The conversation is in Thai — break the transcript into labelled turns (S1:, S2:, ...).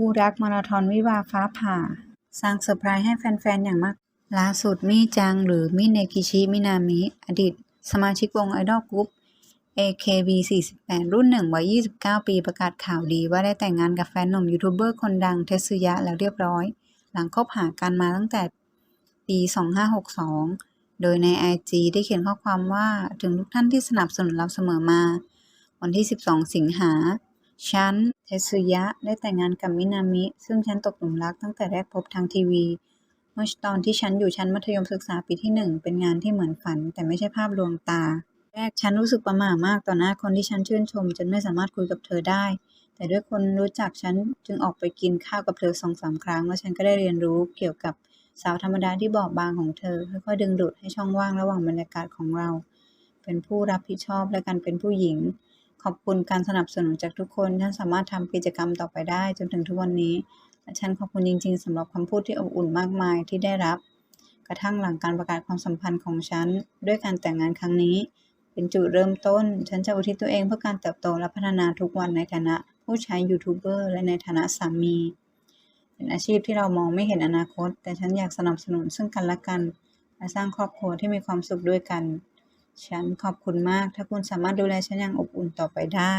S1: คู่รักมาราธอนวิวาฟ้าผ่า สร้างเซอร์ไพรส์ให้แฟนๆ อย่างมาก ล่าสุดมี่จังหรือมิเนกิชิมินามิ อดีต สมาชิกวงไอดอลกรุ๊ป AKB48 รุ่นหนึ่งวัย 29 ปีประกาศข่าวดีว่าได้แต่งงานกับแฟนหนุ่มยูทูบเบอร์คนดังเทสึยะแล้วเรียบร้อย หลังคบหากันมาตั้งแต่ปี 2562 โดยใน IG ได้เขียนข้อความว่าถึงทุกท่านที่สนับสนุนเราเสมอมา วันที่ 12 สิงหา ฉันเทสึยะได้แต่งงานกับมินามิ ซึ่งฉันตกหลุมรักตั้งแต่แรกพบทางทีวี เมื่อตอนที่ฉันอยู่ชั้นมัธยมศึกษาปีที่หนึ่งเป็นงานที่เหมือนฝัน แต่ไม่ใช่ภาพลวงตา แรกฉันรู้สึกประหม่ามากต่อหน้าคนที่ฉันชื่นชม จนไม่สามารถคุยกับเธอได้ แต่ด้วยคนรู้จักฉันจึงออกไปกินข้าวกับเธอสองสามครั้ง แล้วฉันก็ได้เรียนรู้เกี่ยวกับสาวธรรมดาที่บอบบางของเธอค่อยๆดึงดูดให้ช่องว่างระหว่างบรรยากาศของเรา เป็นผู้รับผิดชอบและการเป็นผู้หญิง ขอบคุณการสนับสนุนจากทุกคนฉันสามารถทำกิจกรรมต่อไปได้จนถึงทุกวันนี้และฉันขอบคุณจริง ๆสำหรับคำพูดที่อบอุ่นมากมายที่ได้รับ กระทั่งหลังการประกาศความสัมพันธ์ของฉัน ด้วยการแต่งงานครั้งนี้ เป็นจุดเริ่มต้น ฉันจะอุทิศตัวเองเพื่อการเติบโตและพัฒนาทุกวันในฐานะผู้ใช้ยูทูบเบอร์และในฐานะสามีเป็นอาชีพที่เรามองไม่เห็นอนาคต แต่ฉันอยากสนับสนุนซึ่งกันและกัน และสร้างครอบครัวที่มีความสุขด้วยกัน ฉันขอบคุณมาก ถ้าคุณสามารถดูแลฉันอย่างอบอุ่นต่อไปได้